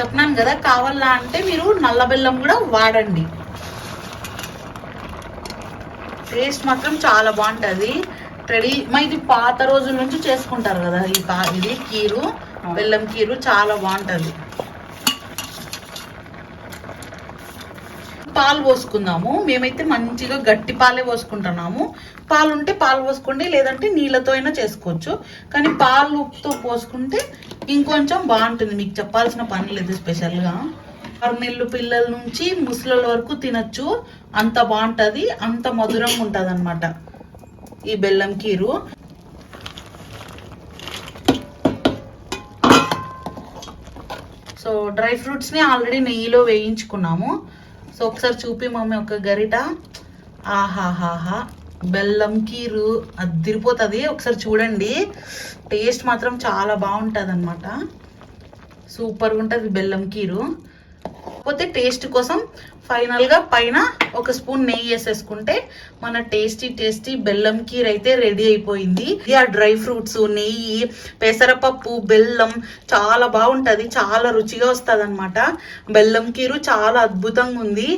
చెప్పినాను కదా కావాలా అంటే మీరు నల్ల బెల్లం కూడా వాడండి. టేస్ట్ మాత్రం చాలా బాగుంటుంది. ట్రెడి మా ఇది పాత రోజుల నుంచి చేసుకుంటారు కదా ఈ ఇది కీరు బెల్లం కీరు చాలా బాగుంటుంది. పాలు పోసుకుందాము. మేమైతే మంచిగా గట్టి పాలే పోసుకుంటున్నాము. పాలు ఉంటే పాలు పోసుకోండి లేదంటే నీళ్ళతో అయినా చేసుకోవచ్చు. కానీ పాలుతో పోసుకుంటే ఇంకొంచెం బాగుంటుంది. మీకు చెప్పాల్సిన పని లేదు స్పెషల్గా. ఆరు నెలలు పిల్లల నుంచి ముసలిల వరకు తినచ్చు. అంత బాగుంటుంది. అంత మధురంగా ఉంటుంది అనమాట ఈ బెల్లం కీరు. సో డ్రై ఫ్రూట్స్ని ఆల్రెడీ నెయ్యిలో వేయించుకున్నాము. సో ఒకసారి చూపి మమ్మీ ఒక గరిట. ఆహాహాహా. బెల్లం కీరు. అదిరిపోతుంది ఒకసారి చూడండి. టేస్ట్ మాత్రం చాలా బాగుంటుంది అనమాట సూపర్గా ఉంటుంది బెల్లం కీరు. కాకపోతే టేస్ట్ కోసం ఫైనల్గా పైన ఒక స్పూన్ నెయ్యి వేసేసుకుంటే మన టేస్టీ టేస్టీ బెల్లం కీర్ అయితే రెడీ అయిపోయింది. ఇది ఆ డ్రై ఫ్రూట్స్ నెయ్యి పెసరపప్పు బెల్లం చాలా బాగుంటుంది. చాలా రుచిగా వస్తుంది అనమాట బెల్లం కీరు చాలా అద్భుతంగా ఉంది.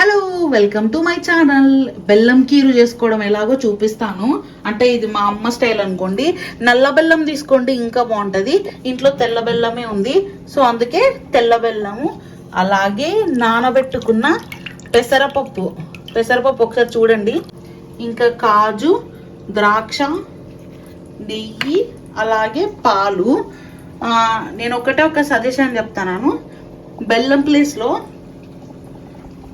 Hello welcome to my channel బెల్లం కీరు చేసుకోవడం ఎలాగో చూపిస్తాను. అంటే ఇది మా అమ్మ స్టైల్ అనుకోండి. నల్ల బెల్లం తీసుకోండి ఇంకా బాగుంటుంది. ఇంట్లో తెల్ల బెల్లమే ఉంది. సో అందుకే తెల్ల బెల్లము అలాగే నానబెట్టుకున్న పెసరపప్పు. పెసరపప్పు ఒకసారి చూడండి. ఇంకా కాజు ద్రాక్ష నెయ్యి అలాగే పాలు. ఆ, నేను ఒకటే ఒక సజెషన్ చెప్తాను బెల్లం ప్లేస్లో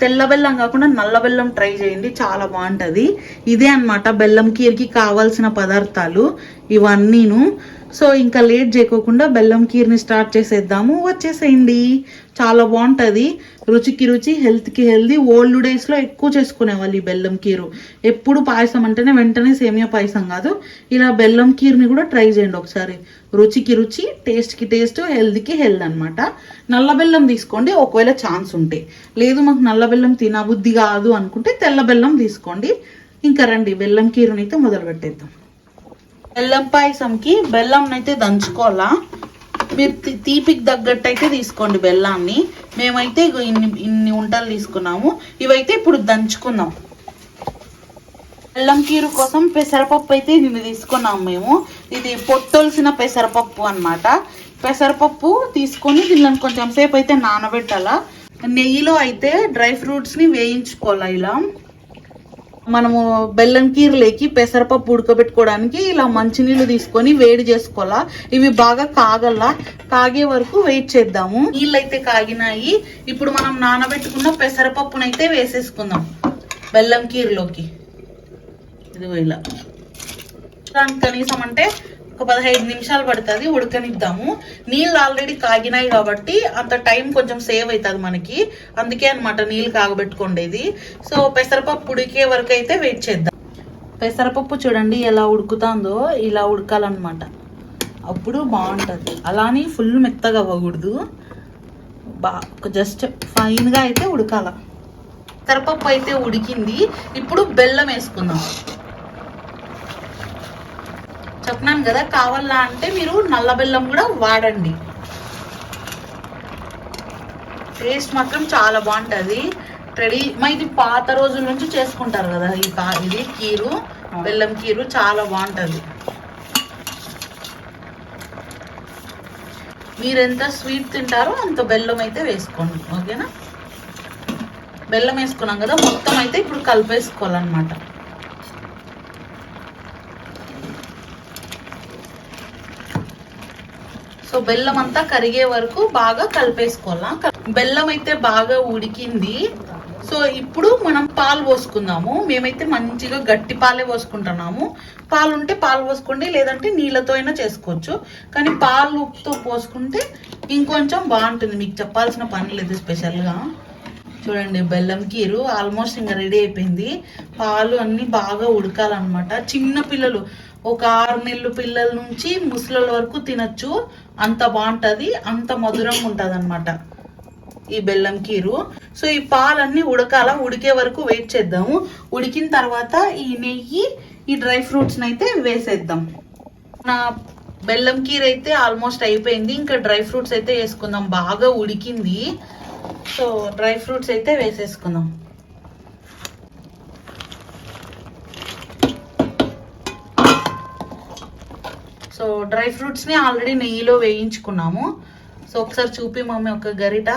తెల్ల బెల్లం కాకుండా నల్ల బెల్లం ట్రై చేయండి. చాలా బాగుంటుంది. ఇదే అన్నమాట బెల్లం కీర్కి కావాల్సిన పదార్థాలు. ఇవన్నీను. సో ఇంకా లేట్ చేయకోకుండా బెల్లం కీర్ని స్టార్ట్ చేసేద్దాము. వచ్చేసేయండి. చాలా బాగుంటుంది. రుచికి రుచి హెల్త్కి హెల్దీ ఓల్డ్ డేస్లో ఎక్కువ చేసుకునేవాళ్ళు ఈ బెల్లం కీరు. ఎప్పుడు పాయసం అంటేనే వెంటనే సేమియా పాయసం కాదు. ఇలా బెల్లం కీర్ని కూడా ట్రై చేయండి ఒకసారి. రుచికి రుచి టేస్ట్కి టేస్ట్ హెల్త్కి హెల్త్ అనమాట నల్ల బెల్లం తీసుకోండి. ఒకవేళ ఛాన్స్ ఉంటే. లేదు మాకు నల్ల బెల్లం తినబుద్ధి కాదు అనుకుంటే తెల్ల బెల్లం తీసుకోండి. ఇంకా రండి. బెల్లం కీరుని అయితే మొదలు పెట్టేద్దాం బెల్లం పాయసంకి బెల్లం అయితే దంచుకోవాలా. మీరు తీపికి తగ్గట్టు అయితే తీసుకోండి బెల్లాన్ని. మేమైతే ఇన్ని ఇన్ని ఉంటలు తీసుకున్నాము. ఇవైతే ఇప్పుడు దంచుకుందాం. బెల్లం కీరు కోసం పెసరపప్పు అయితే దీన్ని తీసుకున్నాం మేము. ఇది పొట్టొలిసిన పెసరపప్పు అన్నమాట. పెసరపప్పు తీసుకొని దీనిని కొంచెం సేపు అయితే నానబెట్టాలా. నెయ్యిలో అయితే డ్రై ఫ్రూట్స్ని వేయించుకోవాలా ఇలా. మనము బెల్లం కీరలేకి పెసరపప్పు ఉడకబెట్టుకోవడానికి ఇలా మంచినీళ్ళు తీసుకొని వేడి చేసుకోవాలా. ఇవి బాగా కాగల్లా. కాగే వరకు వెయిట్ చేద్దాము. నీళ్ళు అయితే కాగినాయి. ఇప్పుడు మనం నానబెట్టుకున్న పెసరపప్పునైతే వేసేసుకుందాం. బెల్లం కీరలోకి. ఇది ఇలా. దానికి కనీసం అంటే ఒక పదహైదు నిమిషాలు పడుతుంది ఉడకనిద్దాము. నీళ్ళు ఆల్రెడీ కాగినాయి కాబట్టి అంత టైం కొంచెం సేవ్ అవుతుంది మనకి. అందుకే అనమాట నీళ్ళు కాగబెట్టుకోండేది. సో పెసరపప్పు ఉడికే వరకు అయితే వెయిట్ చేద్దాం. పెసరపప్పు చూడండి ఎలా ఉడుకుతుందో ఇలా ఉడకాలన్నమాట. అప్పుడు బాగుంటుంది. అలానే ఫుల్ మెత్తగా అవ్వకూడదు. బా జస్ట్ ఫైన్గా అయితే ఉడకాల. పెసరపప్పు అయితే ఉడికింది. ఇప్పుడు బెల్లం వేసుకుందాం. చెప్పినాను కదా కావాలా అంటే మీరు నల్ల బెల్లం కూడా వాడండి. టేస్ట్ మాత్రం చాలా బాగుంటుంది. ట్రెడీ మా ఇది పాత రోజుల నుంచి చేసుకుంటారు కదా ఈ ఇది కీరు బెల్లం కీరు చాలా బాగుంటుంది. మీరు ఎంత స్వీట్ తింటారో అంత బెల్లం అయితే వేసుకోండి ఓకేనా? బెల్లం వేసుకున్నాం కదా మొత్తం అయితే ఇప్పుడు కలిపేసుకోవాలన్నమాట. సో బెల్లం అంతా కరిగే వరకు బాగా కలిపేసుకోవాలా? బెల్లం అయితే బాగా ఉడికింది. సో ఇప్పుడు మనం పాలు పోసుకుందాము. మేమైతే మంచిగా గట్టి పాలే పోసుకుంటున్నాము. పాలు ఉంటే పాలు పోసుకోండి లేదంటే నీళ్ళతో అయినా చేసుకోవచ్చు. కానీ పాలు ఉప్పుతో పోసుకుంటే ఇంకొంచెం బాగుంటుంది. మీకు చెప్పాల్సిన పని లేదు స్పెషల్గా. చూడండి బెల్లం కీరు ఆల్మోస్ట్ ఇంకా రెడీ అయిపోయింది. పాలు అన్ని బాగా ఉడకాలన్నమాట. చిన్న పిల్లలు ఒక ఆరు నెలలు పిల్లల నుంచి ముసలి వరకు తినచ్చు. అంత బాగుంటుంది అంత మధురంగా ఉంటుంది అనమాట ఈ బెల్లం కీరు. సో ఈ పాలన్నీ ఉడకాల? ఉడికే వరకు వెయిట్ చేద్దాము. ఉడికిన తర్వాత ఈ నెయ్యి ఈ డ్రై ఫ్రూట్స్ని అయితే వేసేద్దాం. నా బెల్లం కీర్ అయితే ఆల్మోస్ట్ అయిపోయింది. ఇంకా డ్రై ఫ్రూట్స్ అయితే వేసుకుందాం. బాగా ఉడికింది. సో డ్రై ఫ్రూట్స్ అయితే వేసేసుకుందాం. సో డ్రై ఫ్రూట్స్ని ఆల్రెడీ నెయ్యిలో వేయించుకున్నాము. సో ఒకసారి చూపి మమ్మీ ఒక గరిట.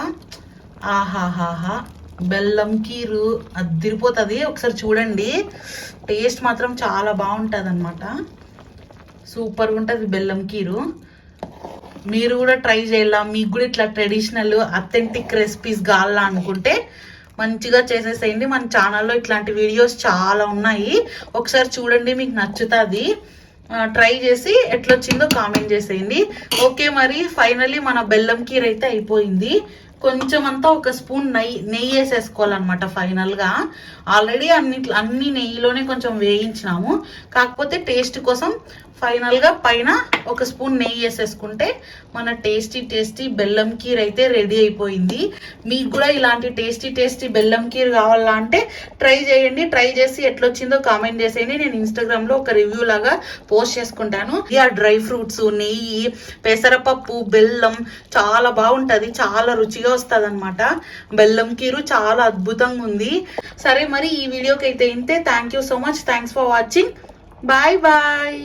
ఆహాహాహా. బెల్లం కీరు. అదిరిపోతుంది ఒకసారి చూడండి. టేస్ట్ మాత్రం చాలా బాగుంటుంది అనమాట సూపర్గా ఉంటుంది బెల్లం కీరు. మీరు కూడా ట్రై చేయాలా? మీకు కూడా ఇట్లా ట్రెడిషనల్ అథెంటిక్ రెసిపీస్ కావాలా అనుకుంటే మంచిగా చేసేసేయండి. మన ఛానల్లో ఇట్లాంటి వీడియోస్ చాలా ఉన్నాయి. ఒకసారి చూడండి మీకు నచ్చుతుంది. ట్రై చేసి ఎట్లొచ్చిందో కామెంట్ చేసేయండి. ఓకే మరి ఫైనలీ మన బెల్లం కీర్ అయితే అయిపోయింది. కొంచెం అంతా ఒక స్పూన్ నెయ్యి నెయ్యి వేసేసుకోవాలన్నమాట ఫైనల్గా. ఆల్రెడీ అన్ని అన్ని నెయ్యిలోనే కొంచెం వేయించినాము. కాకపోతే టేస్ట్ కోసం ఫైనల్గా పైన ఒక స్పూన్ నెయ్యి వేసేసుకుంటే మన టేస్టీ టేస్టీ బెల్లం కీర్ అయితే రెడీ అయిపోయింది. మీకు కూడా ఇలాంటి టేస్టీ టేస్టీ బెల్లం కీర్ కావాలా అంటే ట్రై చేయండి. ట్రై చేసి ఎట్లొచ్చిందో కామెంట్ చేసేయండి. నేను ఇన్స్టాగ్రామ్లో ఒక రివ్యూ లాగా పోస్ట్ చేసుకుంటాను. ఆ డ్రై ఫ్రూట్స్ నెయ్యి పెసరపప్పు బెల్లం చాలా బాగుంటుంది. చాలా రుచిగా వస్తుంది అనమాట బెల్లం కీరు చాలా అద్భుతంగా ఉంది. సరే మరి ఈ వీడియోకి అయితే ఇంతే. Thank you so much thanks for watching bye bye